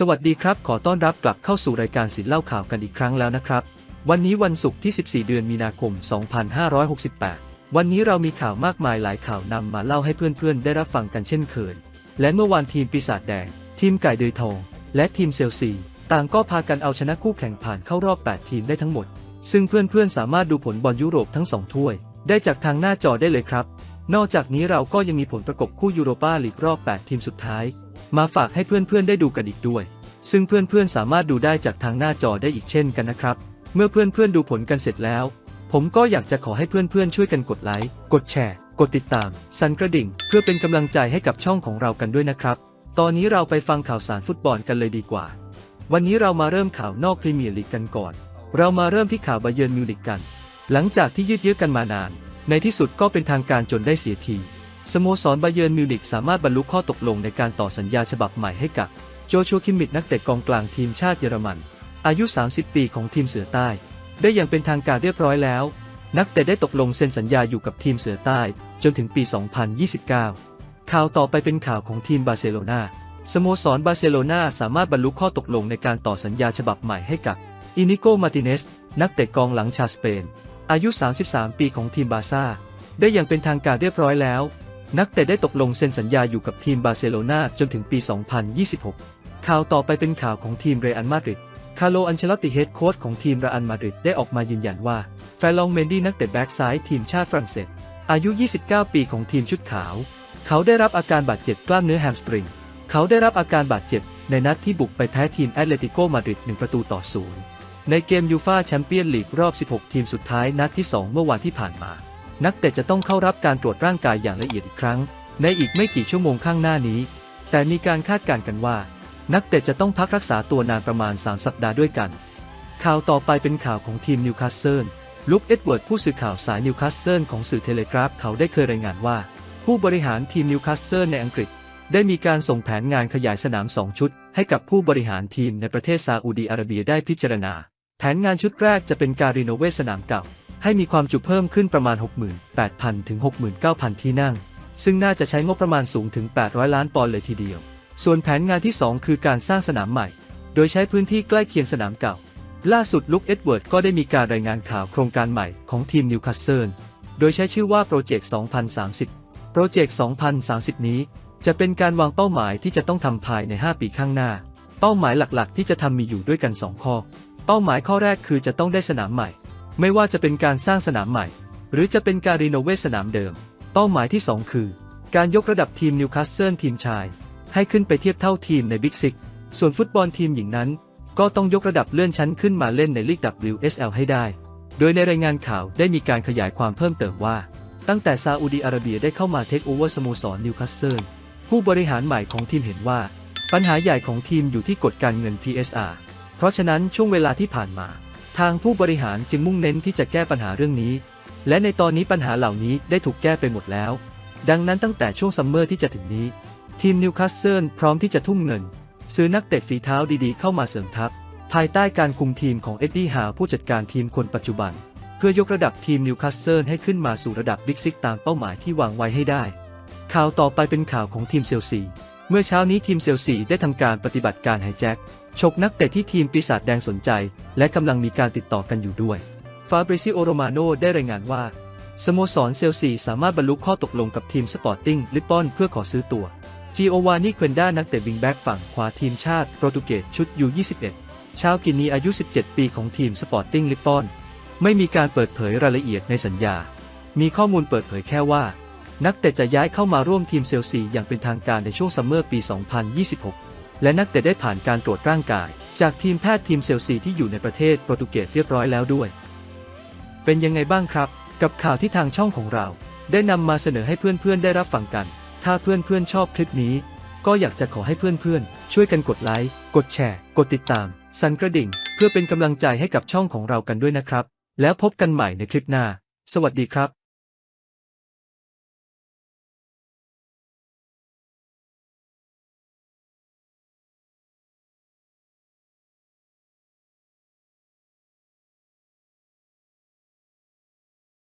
สวัสดีครับ ขอต้อนรับกลับเข้าสู่รายการสินเล่าข่าวกันอีกครั้งแล้วนะครับ วันนี้วันศุกร์ที่ 14 เดือนมีนาคม 2568 วันนี้เรามีข่าวมากมายหลายข่าวนำมาเล่าให้เพื่อนๆ ได้รับฟังกันเช่นเคย และเมื่อวานทีมปีศาจแดง ทีมไก่เดยทอง และทีมเซลซี ต่างก็พากันเอาชนะคู่แข่งผ่านเข้ารอบ 8 ทีมได้ทั้งหมด ซึ่งเพื่อนๆ สามารถดูผลบอลยุโรปทั้งสองถ้วย ได้จากทางหน้าจอได้เลยครับ นอกจากนี้เราก็ยังมีผลประกบคู่ยูโรปาลีกรอบ 8 ทีมสุดท้าย มาฝากให้เพื่อนๆได้ดูกันอีกด้วย ซึ่งเพื่อนๆสามารถดูได้จากทางหน้าจอได้อีกเช่นกันนะครับ เมื่อเพื่อนๆดูผลกันเสร็จแล้ว ผมก็อยากจะขอให้เพื่อนๆช่วยกันกดไลค์กดแชร์ กดติดตาม สั่นกระดิ่ง เพื่อเป็นกำลังใจให้กับช่องของเรากันด้วยนะครับ ตอนนี้เราไปฟังข่าวสารฟุตบอลกันเลยดีกว่า วันนี้เรามาเริ่มข่าวนอกพรีเมียร์ลีกกันก่อน เรามาเริ่มที่ข่าวบาเยิร์นมิวนิกกัน หลังจากที่ยืดเยื้อกันมานาน ในที่สุดก็เป็นทางการจนได้เสียที สโมสรบาเยิร์นมิวนิกสามารถบรรลุข้อตกลงในการต่อสัญญาฉบับใหม่ให้กับโจชัวคิมมิดนักเตะกองกลางทีมชาติเยอรมัน อายุ 30 ปีของทีมเสือใต้ ได้อย่างเป็นทางการเรียบร้อยแล้ว นักเตะได้ตกลงเซ็นสัญญาอยู่กับทีมเสือใต้ จนถึงปี 2029 ข่าวต่อไปเป็นข่าวของทีมบาร์เซโลนาสโมสรบาร์เซโลนาสามารถบรรลุข้อตกลงในการต่อสัญญาฉบับใหม่ให้กับอินิโกมาติเนสนักเตะกองหลังชาวสเปน อายุ 33 ปีของทีมบาร์ซ่าได้อย่างเป็นทางการเรียบร้อยแล้ว นักเตะได้ตกลงเซ็นสัญญาอยู่กับทีมบาร์เซโลนาจนถึงปี 2026 ข่าวต่อไปเป็นข่าวของทีมเรอัลมาดริด คาร์โลอันเชลตติเฮดโค้ชของทีมเรอัลมาดริดได้ออกมายืนยันว่า แฟลองเมนดี้นักเตะแบ็กซ้ายทีมชาติฝรั่งเศส อายุ 29 ปีของทีมชุดขาว เขาได้รับอาการบาดเจ็บกล้ามเนื้อแฮมสตริง เขาได้รับอาการบาดเจ็บในนัดที่บุกไปแพ้ทีมแอตเลติโกมาดริด 1 ประตูต่อศูนย์ในเกมยูฟาแชมเปี้ยนลีกรอบ 16 ทีมสุดท้ายนัดที่ 2 เมื่อวันที่ผ่านมา นักเตะจะต้องเข้ารับการตรวจร่างกายอย่างละเอียดอีกครั้ง ในอีกไม่กี่ชั่วโมงข้างหน้านี้ แต่มีการคาดการณ์กันว่า นักเตะจะต้องพักรักษาตัวนานประมาณ 3 สัปดาห์ด้วยกัน ข่าวต่อไปเป็นข่าวของทีมนิวคาสเซิลลุคเอ็ดเวิร์ดผู้สื่อข่าวสายนิวคาสเซิลของสื่อเทเลกราฟเขาได้เคยรายงานว่า ผู้บริหารทีมนิวคาสเซิลในอังกฤษ ได้มีการส่งแผนงานขยายสนาม 2 ชุด ให้กับผู้บริหารทีมในประเทศซาอุดีอาระเบียได้พิจารณา แผนงานชุดแรกจะเป็นการรีโนเวทสนามเก่า ให้มีความจุเพิ่มขึ้นประมาณ 68,000 ถึง 69,000 ที่นั่ง ซึ่งน่าจะใช้งบประมาณสูงถึง 800 ล้านปอนด์เลยทีเดียว ส่วนแผนงานที่ 2 คือการสร้างสนามใหม่ โดยใช้พื้นที่ใกล้เคียงสนามเก่า ล่าสุดลุคเอ็ดเวิร์ดก็ได้มีการรายงานข่าวโครงการใหม่ของทีมนิวคาสเซิล โดยใช้ชื่อว่าโปรเจกต์ 2030 โปรเจกต์ 2030 นี้จะเป็นการวางเป้าหมายที่จะต้องทำภายใน 5 ปีข้างหน้า เป้าหมายหลักๆ ที่จะทำมีอยู่ด้วยกัน 2 ข้อ เป้าหมายข้อแรกคือจะต้องได้สนามใหม่ ไม่ว่าจะเป็นการสร้างสนามใหม่ หรือจะเป็นการรีโนเวทสนามเดิม เป้าหมายที่ 2 คือ การยกระดับทีมนิวคาสเซิลทีมชาย ให้ขึ้นไปเทียบเท่าทีมในบิ๊กซิกส่วนฟุตบอลทีมหญิงนั้น ก็ต้องยกระดับเลื่อนชั้นขึ้นมาเล่นในลีก WSL ให้ได้ โดยในรายงานข่าวได้มีการขยายความเพิ่มเติมว่า ตั้งแต่ซาอุดีอาระเบียได้เข้ามาเทคโอเวอร์สโมสรนิวคาสเซิลผู้บริหารใหม่ของทีมเห็นว่า ปัญหาใหญ่ของทีมอยู่ที่กฎการเงิน TSR เพราะฉะนั้นช่วงเวลาที่ผ่านมา ทางผู้บริหารจึงมุ่งเน้นที่จะแก้ปัญหาเรื่องนี้ และในตอนนี้ปัญหาเหล่านี้ได้ถูกแก้ไปหมดแล้ว ดังนั้นตั้งแต่ช่วงซัมเมอร์ที่จะถึงนี้ ทีมนิวคาสเซิลพร้อมที่จะทุ่มเงิน ซื้อนักเตะฝีเท้าดีๆเข้ามาเสริมทัพ ภายใต้การคุมทีมของเอ็ดดี้ฮาวผู้จัดการทีมคนปัจจุบัน เพื่อยกระดับทีมนิวคาสเซิลให้ขึ้นมาสู่ระดับบิ๊กซิกตามเป้าหมายที่วางไว้ให้ได้ ข่าวต่อไปเป็นข่าวของทีมเซลซี เมื่อเช้านี้ทีมเซลซีได้ทำการปฏิบัติการไฮแจ็คฉกนักเตะที่ทีมปีศาจแดงสนใจ และกำลังมีการติดต่อกันอยู่ด้วย ฟาบริซิโอโรมาโนได้รายงานว่า สโมสรเซลซีสามารถบรรลุข้อตกลงกับทีมสปอร์ติ้งลิปปอนเพื่อขอซื้อตัวจีโอวานิเควนด้านักเตะวิงแบ็กฝั่งขวาทีมชาติโปรตุเกสชุดยู21ชาวกินีอายุ 17 ปีของทีมสปอร์ติ้งลิปปอนไม่มีการเปิดเผยรายละเอียดในสัญญา มีข้อมูลเปิดเผยแค่ว่า นักเตะจะย้ายเข้ามาร่วมทีมเซลซีอย่างเป็นทางการในช่วงซัมเมอร์ปี 2026 และนักเตะได้ผ่านการตรวจร่างกาย จากทีมแพทย์ทีมเซลซีที่อยู่ในประเทศโปรตุเกสเรียบร้อยแล้วด้วย เป็นยังไงบ้างครับ กับข่าวที่ทางช่องของเรา ได้นำมาเสนอให้เพื่อนๆได้รับฟังกัน ถ้าเพื่อนๆชอบคลิปนี้ ก็อยากจะขอให้เพื่อนๆ ช่วยกันกดไลค์ กดแชร์ กดติดตาม สั่นกระดิ่ง เพื่อเป็นกำลังใจให้กับช่องของเรากันด้วยนะครับ แล้วพบกันใหม่ในคลิปหน้า สวัสดีครับ